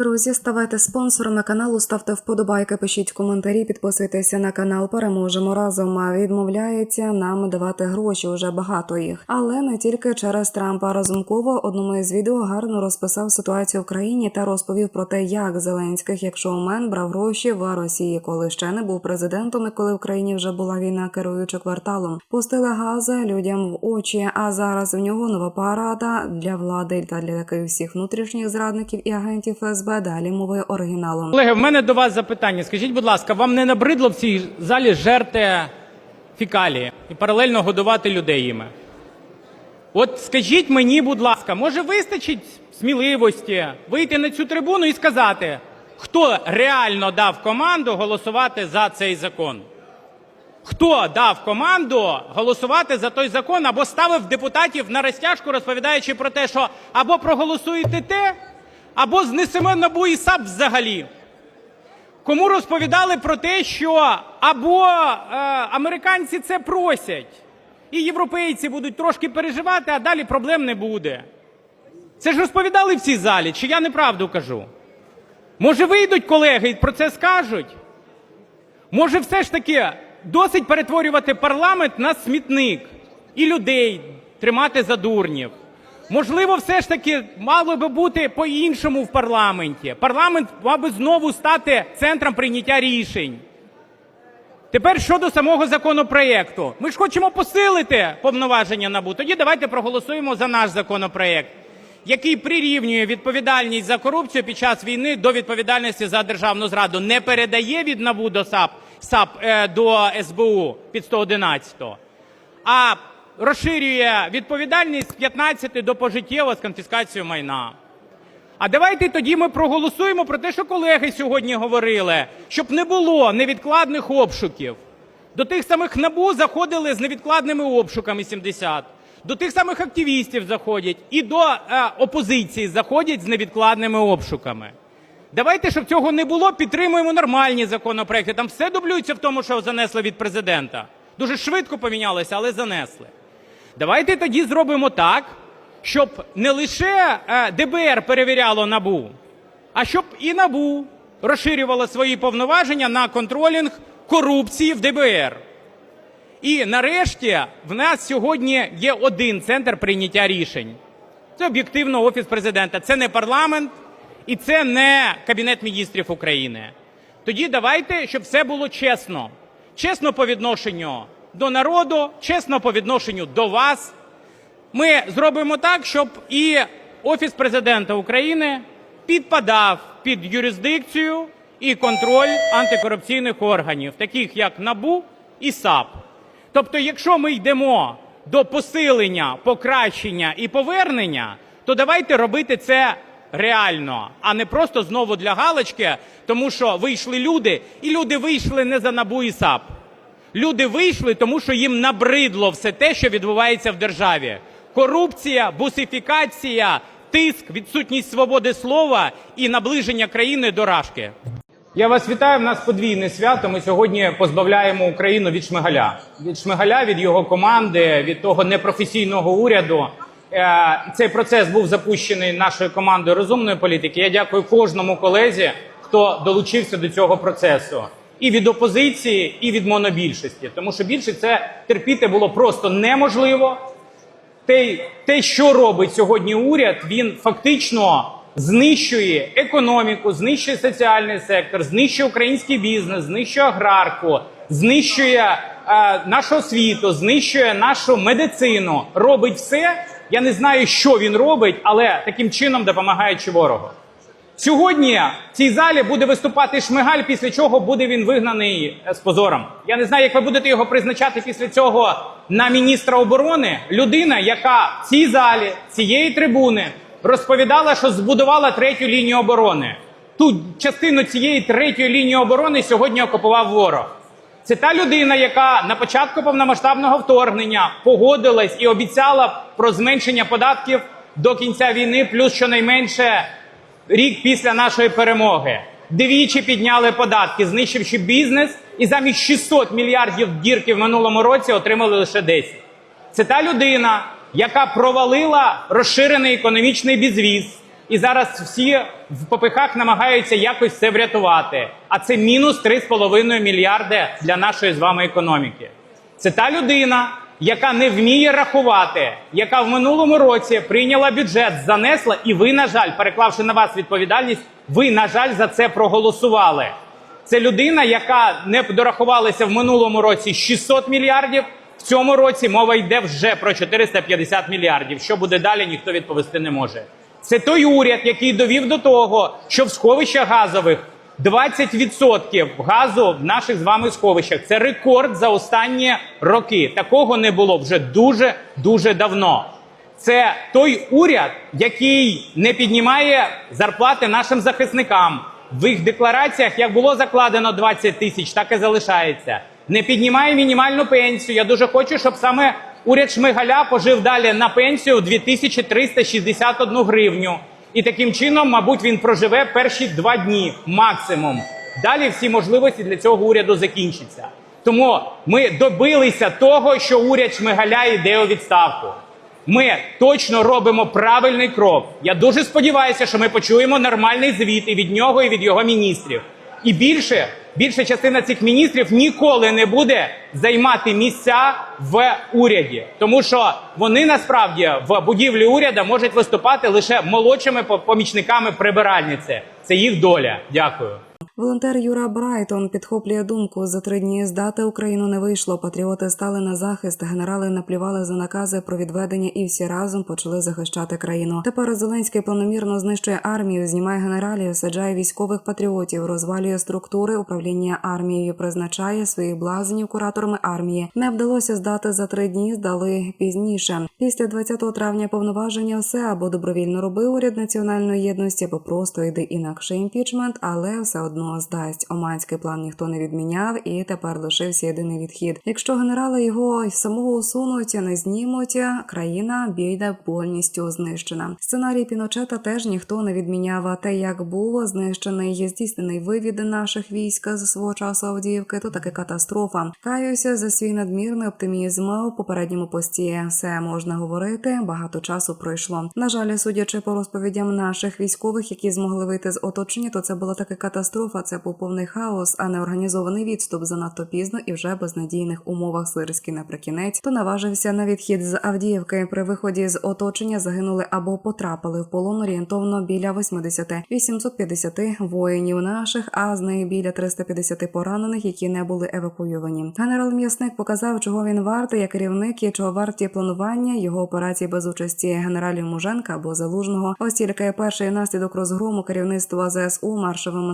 Друзі, ставайте спонсорами каналу, ставте вподобайки, пишіть коментарі, підписуйтеся на канал. Переможемо разом. А Відмовляється нам давати гроші. Уже багато їх, але не тільки через Трампа. Разумкова одному із відео гарно розписав ситуацію в країні та розповів про те, як Зеленських, як шоумен, брав гроші в Росії, коли ще не був президентом, і коли в країні вже була війна, керуючи кварталом. Пустили гази людям в очі. А зараз в нього нова парада для влади та для таких всіх внутрішніх зрадників і агентів ФСБ. Далі мовою оригіналом. Колеги, в мене до вас запитання. Скажіть, будь ласка, вам не набридло в цій залі жерти фікалії і паралельно годувати людей їми? От скажіть мені, будь ласка, може вистачить сміливості вийти на цю трибуну і сказати, хто реально дав команду голосувати за цей закон? Хто дав команду голосувати за той закон або ставив депутатів на розтяжку, розповідаючи про те, що або проголосуєте те, або знесемо НАБУ і САП взагалі? Кому розповідали про те, що або е, американці це просять, і європейці будуть трошки переживати, а далі проблем не буде? Це ж розповідали в цій залі, чи я неправду кажу? Може, вийдуть колеги і про це скажуть? Може, все ж таки досить перетворювати парламент на смітник і людей тримати за дурнів? Можливо, все ж таки мало би бути по-іншому в парламенті. Парламент мав би знову стати центром прийняття рішень. Тепер щодо самого законопроекту. Ми ж хочемо посилити повноваження НАБУ. Тоді давайте проголосуємо за наш законопроект, який прирівнює відповідальність за корупцію під час війни до відповідальності за державну зраду. Не передає від НАБУ до САП, САП е, до СБУ під 111, а розширює відповідальність з 15 до пожиттєво з конфіскацією майна. А давайте тоді ми проголосуємо про те, що колеги сьогодні говорили, щоб не було невідкладних обшуків. До тих самих НАБУ заходили з невідкладними обшуками 70, до тих самих активістів заходять і до е, опозиції заходять з невідкладними обшуками. Давайте, щоб цього не було, підтримуємо нормальні законопроекти. Там все дублюється в тому, що занесли від президента. Дуже швидко помінялося, але занесли. Давайте тоді зробимо так, щоб не лише е, ДБР перевіряло НАБУ, а щоб і НАБУ розширювало свої повноваження на контролінг корупції в ДБР. І нарешті в нас сьогодні є один центр прийняття рішень. Це об'єктивно Офіс президента. Це не парламент і це не Кабінет міністрів України. Тоді давайте, щоб все було чесно. Чесно по відношенню до народу, чесно по відношенню до вас. Ми зробимо так, щоб і Офіс президента України підпадав під юрисдикцію і контроль антикорупційних органів, таких як НАБУ і САП. Тобто, якщо ми йдемо до посилення, покращення і повернення, то давайте робити це реально, а не просто знову для галочки, тому що вийшли люди, і люди вийшли не за НАБУ і САП. Люди вийшли, тому що їм набридло все те, що відбувається в державі. Корупція, бусифікація, тиск, відсутність свободи слова і наближення країни до рашки. Я вас вітаю. В нас подвійне свято. Ми сьогодні позбавляємо Україну від Шмигаля. Від Шмигаля, від його команди, від того непрофесійного уряду. Е, Цей процес був запущений нашою командою розумної політики. Я дякую кожному колезі, хто долучився до цього процесу. І від опозиції, і від монобільшості. Тому що більше це терпіти було просто неможливо. Те, те, що робить сьогодні уряд, він фактично знищує економіку, знищує соціальний сектор, знищує український бізнес, знищує аграрку, знищує е, нашу освіту, знищує нашу медицину. Робить все. Я не знаю, що він робить, але таким чином допомагаючи ворогу. Сьогодні в цій залі буде виступати Шмигаль, після чого буде він вигнаний е, з позором. Я не знаю, як ви будете його призначати після цього на міністра оборони. Людина, яка в цій залі, цієї трибуни, розповідала, що збудувала третю лінію оборони. Ту частину цієї третьої лінії оборони сьогодні окупував ворог. Це та людина, яка на початку повномасштабного вторгнення погодилась і обіцяла про зменшення податків до кінця війни, плюс щонайменше рік після нашої перемоги. Двічі підняли податки, знищивши бізнес, і замість 600 мільярдів дірки в минулому році отримали лише 10. Це та людина, яка провалила розширений економічний безвіз, І зараз всі в попихах намагаються якось це врятувати. А це мінус 3,5 мільярди для нашої з вами економіки. Це та людина, яка не вміє рахувати, яка в минулому році прийняла бюджет, занесла, і ви, на жаль, переклавши на вас відповідальність, ви, на жаль, за це проголосували. Це людина, яка не дорахувалася в минулому році 600 мільярдів. В цьому році мова йде вже про 450 мільярдів. Що буде далі, ніхто відповісти не може. Це той уряд, який довів до того, що в сховищах газових 20% газу в наших з вами сховищах. Це рекорд за останні роки. Такого не було вже дуже дуже давно. Це той уряд, який не піднімає зарплати нашим захисникам. В їх деклараціях, як було закладено 20 тисяч, так і залишається. Не піднімає мінімальну пенсію. Я дуже хочу, щоб саме уряд Шмигаля пожив далі на пенсію в 2361 гривню. І таким чином, мабуть, він проживе перші два дні максимум. Далі всі можливості для цього уряду закінчаться. Тому ми добилися того, що уряд Шмигаля йде у відставку. Ми точно робимо правильний крок. Я дуже сподіваюся, що ми почуємо нормальний звіт і від нього, і від його міністрів. І більше, більша частина цих міністрів ніколи не буде займати місця в уряді, тому що вони насправді в будівлі уряду можуть виступати лише молодшими помічниками прибиральниці. Це їх доля. Дякую. Волонтер Юра Брайтон підхоплює думку: за три дні здати Україну не вийшло. Патріоти стали на захист. Генерали наплювали за накази про відведення, і всі разом почали захищати країну. Тепер Зеленський планомірно знищує армію, знімає генералів, саджає військових патріотів, розвалює структури управління армією, призначає своїх блазнів кураторами армії. Не вдалося здати за три дні, здали пізніше. Після 20 травня повноваження все або добровільно робив уряд національної єдності, або просто йде інакше імпічмент, але все одно здасть. Оманський план ніхто не відміняв, і тепер лишився єдиний відхід. Якщо генерали його самого усунуть, не знімуть, країна бійде повністю знищена. Сценарій Піночета теж ніхто не відміняв. А те, як було знищений, здійснений вивід наших військ з свого часу Авдіївки, то таки катастрофа. Каюся за свій надмірний оптимізм у попередньому пості. Все можна говорити. Багато часу пройшло. На жаль, судячи по розповідям наших військових, які змогли вийти з оточення, то це була таки катастрофа. Це був повний хаос, а не організований відступ занадто пізно і вже безнадійних умовах. Сирський наприкінець то наважився на відхід з Авдіївки. При виході з оточення загинули або потрапили в полон орієнтовно біля 80-850 воїнів наших, а з них біля 350 поранених, які не були евакуйовані. Генерал М'ясник показав, чого він вартий як керівник і чого варті планування його операції без участі генералів Муженка або Залужного. Ось тільки перший наслідок розгрому керівництва ЗСУ маршовим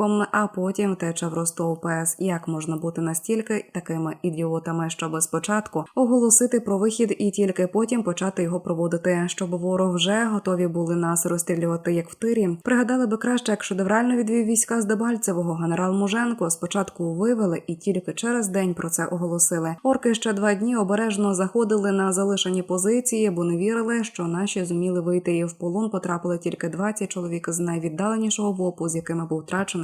недомірком, а потім втеча в Ростов ПС. Як можна бути настільки такими ідіотами, щоб спочатку оголосити про вихід і тільки потім почати його проводити, щоб ворог вже готові були нас розстрілювати як в тирі. Пригадали би краще, як шедеврально відвів війська з Дебальцевого генерал Муженко. Спочатку вивели і тільки через день про це оголосили. Орки ще два дні обережно заходили на залишені позиції, бо не вірили, що наші зуміли вийти і в полон потрапили тільки 20 чоловік з найвіддаленішого ВОПу, з якими був втрачений